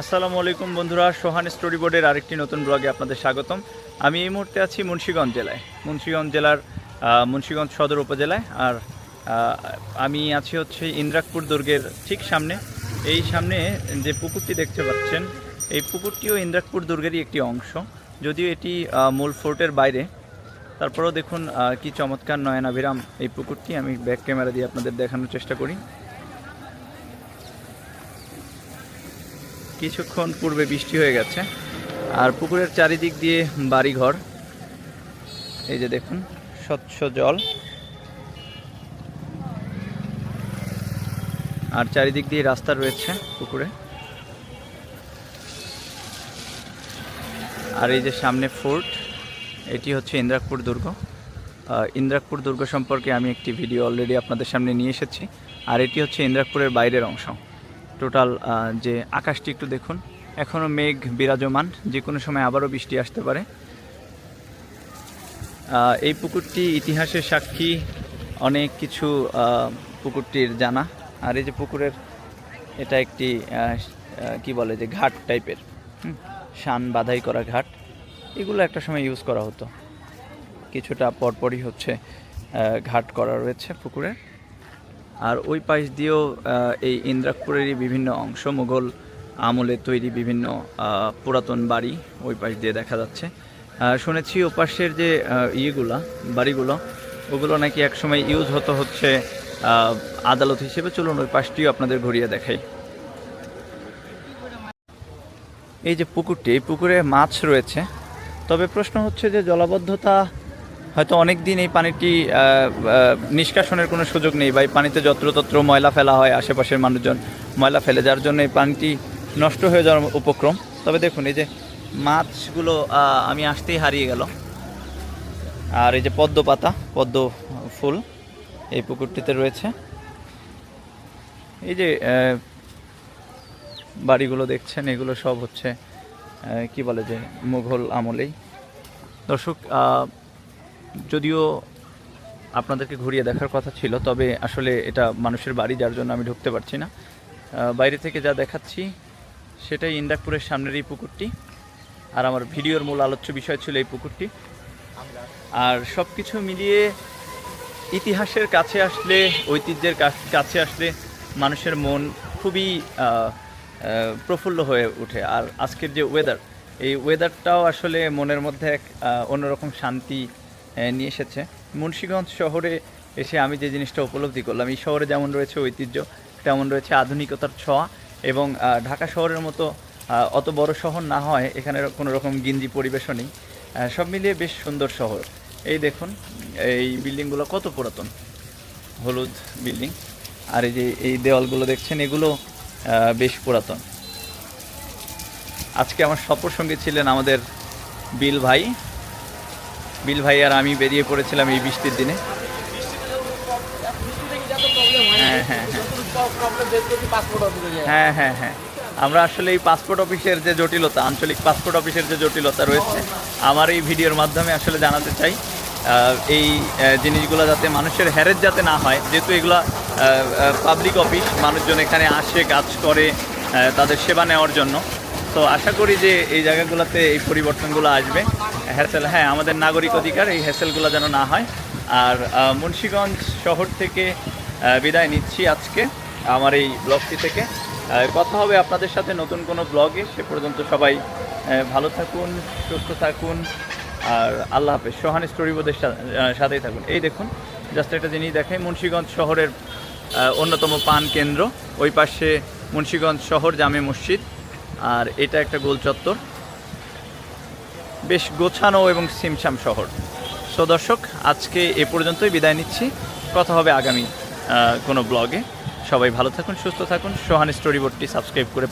আসসালামু আলাইকুম বন্ধুরা, সোহান স্টোরি বোর্ডের আরেকটি নতুন ব্লগে আপনাদের স্বাগতম। আমি এই মুহূর্তে আছি মুন্সীগঞ্জ জেলায়। মুন্সীগঞ্জ জেলার মুন্সীগঞ্জ সদর উপজেলায়। আর আমি আছি হচ্ছে ইন্দ্রাকপুর দুর্গের ঠিক সামনে। এই সামনে যে পুকুরটি দেখতে পাচ্ছেন, এই পুকুরটিও ইন্দ্রাকপুর দুর্গেরই একটি অংশ। যদিও এটি মূল ফোর্টের বাইরে। তারপরেও দেখুন কি চমৎকার নয়নাভিরাম এই পুকুরটি। আমি ব্যাক ক্যামেরা দিয়ে আপনাদের দেখানোর চেষ্টা করি। কিছুক্ষণ পূর্বে বৃষ্টি হয়ে গেছে। আর পুকুরের চারিদিক দিয়ে বাড়িঘর। এই যে দেখুন, স্বচ্ছ জল। আর চারিদিক দিয়ে রাস্তা রয়েছে পুকুরে। আর এই যে সামনে ফোর্ট, এটি হচ্ছে ইন্দ্রাকপুর দুর্গ। ইন্দ্রাকপুর দুর্গ সম্পর্কে আমি একটি ভিডিও অলরেডি আপনাদের সামনে নিয়ে এসেছি। আর এটি হচ্ছে ইন্দ্রাকপুরের বাইরের অংশ। টোটাল যে আকাশটি একটু দেখুন। এখনও মেঘ বিরাজমান যে কোনো সময় আবারও বৃষ্টি আসতে পারে। এই পুকুরটি ইতিহাসের সাক্ষী অনেক কিছু পুকুরটির জানা। আর এই যে পুকুরের, এটা একটি কি বলে যে ঘাট টাইপের। শান বাধাই করা ঘাট। এগুলো একটা সময় ইউজ করা হতো। কিছুটা পরপরই হচ্ছে ঘাট করা রয়েছে পুকুরের আর ওই পাশ দিয়েও এই ইন্দ্রাকপুরেরই বিভিন্ন অংশ, মুঘল আমলে তৈরি বিভিন্ন পুরাতন বাড়ি ওই পাশ দিয়ে দেখা যাচ্ছে। শুনেছি ওপাশের যে ইয়েগুলা, বাড়িগুলো, ওগুলো নাকি একসময় ইউজ হতো হচ্ছে আদালত হিসেবে। চলুন ওই পাশটিও আপনাদের ঘুরিয়ে দেখাই। এই যে পুকুরটি, এই পুকুরে মাছ রয়েছে। তবে প্রশ্ন হচ্ছে যে জলাবদ্ধতা হয়তো অনেক দিন এই পানিটি নিষ্কাশনের কোনো সুযোগ নেই বা এই পানিতে যত্রতত্র ময়লা ফেলা হয় আশেপাশের মানুষজন ময়লা ফেলে, যার জন্য এই পানিটি নষ্ট হয়ে যাওয়ার উপক্রম। তবে দেখুন, এই যে মাছগুলো আমি আসতেই হারিয়ে গেল। আর এই যে পদ্ম পাতা, পদ্ম ফুল এই পুকুরটিতে রয়েছে। এই যে বাড়িগুলো দেখছেন, এগুলো সব হচ্ছে কি বলে যে, মুঘল আমলেই। দর্শক যদিও আপনাদেরকে ঘুরিয়ে দেখার কথা ছিল, তবে আসলে এটা মানুষের বাড়ি, যার জন্য আমি ঢুকতে পারছি না। বাইরে থেকে যা দেখাচ্ছি, সেটাই ইন্দাকপুরের সামনের এই পুকুরটি। আর আমার ভিডিওর মূল আলোচ্য বিষয় ছিল এই পুকুরটি। আর সব কিছু মিলিয়ে ইতিহাসের কাছে আসলে, ঐতিহ্যের কাছ- আসলে মানুষের মন খুবই প্রফুল্ল হয়ে ওঠে। আর আজকের যে ওয়েদার এই ওয়েদারটাও আসলে মনের মধ্যে এক অন্যরকম শান্তি নিয়ে এসেছে। মুন্সীগঞ্জ শহরে এসে আমি যে জিনিসটা উপলব্ধি করলাম, এই শহরে যেমন রয়েছে ঐতিহ্য, তেমন রয়েছে আধুনিকতার ছোঁয়া এবং ঢাকা শহরের মতো অত বড় শহর না হয়, এখানে কোনো রকম গিঞ্জি পরিবেশও নেই। সব মিলিয়ে বেশ সুন্দর শহর। এই দেখুন, এই বিল্ডিংগুলো কত পুরাতন। হলুদ বিল্ডিং। আর এই যে, এই দেওয়ালগুলো দেখছেন, এগুলো বেশ পুরাতন। আজকে আমার সফর সঙ্গী ছিলেন আমাদের বিল ভাই। বিল ভাই আর আমি বেরিয়ে পড়েছিলাম এই বৃষ্টির দিনে। হ্যাঁ, হ্যাঁ, হ্যাঁ। হ্যাঁ হ্যাঁ আমরা আসলে এই পাসপোর্ট অফিসের যে জটিলতা আঞ্চলিক পাসপোর্ট অফিসের যে জটিলতা রয়েছে আমার এই ভিডিওর মাধ্যমে আসলে জানাতে চাই এই জিনিসগুলো যাতে মানুষের হ্যারেজ যাতে না হয় যেহেতু এগুলো পাবলিক অফিস মানুষজন এখানে আসে কাজ করে তাদের সেবা নেওয়ার জন্য। তো আশা করি যে এই জায়গাগুলোতে এই পরিবর্তনগুলো আসবে। হ্যাসেল হ্যাঁ আমাদের নাগরিক অধিকার এই হ্যাসেলগুলো যেন না হয়। আর মুন্সিগঞ্জ শহর থেকে বিদায় নিচ্ছি আজকে আমার এই ব্লগটি থেকে। কথা হবে আপনাদের সাথে নতুন কোনো ব্লগে। সে পর্যন্ত সবাই ভালো থাকুন, সুস্থ থাকুন। আর আল্লাহ হাফেজ। সোহান স্টোরি বোর্ডের সা- সাথেই থাকুন। এই দেখুন জাস্ট একটা জিনিস দেখাই। মুন্সিগঞ্জ শহরের অন্যতম পান কেন্দ্র। ওই পাশে মুন্সিগঞ্জ শহর জামে মসজিদ। আর এটা একটা গোল চত্বর। বেশ গোছানো এবং সিমসাম শহর। সো দর্শক, আজকে এ পর্যন্তই বিদায় নিচ্ছি। কথা হবে আগামী কোনো ব্লগে। সবাই ভালো থাকুন, সুস্থ থাকুন। সোহান স্টোরি বোর্ডটি সাবস্ক্রাইব করে